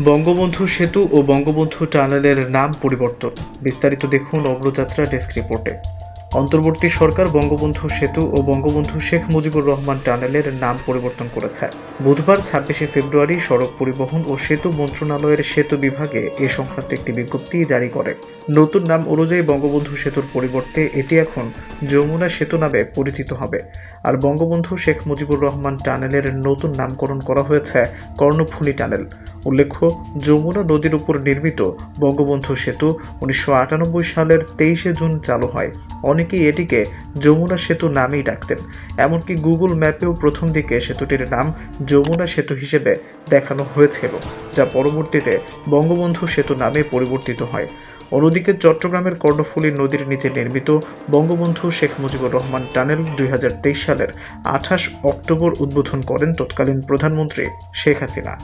বঙ্গবন্ধু সেতু ও বঙ্গবন্ধু টানেলের নাম পরিবর্তন। বিস্তারিত দেখুন অগ্রযাত্রা ডেস্ক রিপোর্টে। অন্তর্বর্তী সরকার বঙ্গবন্ধু সেতু ও বঙ্গবন্ধু শেখ মুজিবুর রহমান টানেলের নাম পরিবর্তন করেছে। বুধবার ছাব্বিশে ফেব্রুয়ারি সড়ক পরিবহন ও সেতু মন্ত্রণালয়ের সেতু বিভাগে এ সংক্রান্ত একটি বিজ্ঞপ্তি জারি করে। নতুন নাম অনুযায়ী বঙ্গবন্ধু সেতুর পরিবর্তে এটি এখন যমুনা সেতু নামে পরিচিত হবে। আর বঙ্গবন্ধু শেখ মুজিবুর রহমান টানেলের নতুন নামকরণ করা হয়েছে কর্ণফুলী টানেল। উল্লেখ্য, যমুনা নদীর উপর নির্মিত বঙ্গবন্ধু সেতু উনিশশো আটানব্বই সালের তেইশে জুন চালু হয়। অনেকেই এটিকে যমুনা সেতু নামেই ডাকতেন। এমনকি গুগল ম্যাপেও প্রথম দিকে সেতুটির নাম যমুনা সেতু হিসেবে দেখানো হয়েছিল যা পরবর্তীতে বঙ্গবন্ধু সেতু নামে পরিবর্তিত হয়। অন্যদিকে চট্টগ্রামের কর্ণফুলী নদীর নিচে নির্মিত বঙ্গবন্ধু শেখ মুজিবুর রহমান টানেল দুই হাজার তেইশ সালের আঠাশ অক্টোবর উদ্বোধন করেন তৎকালীন প্রধানমন্ত্রী শেখ হাসিনা।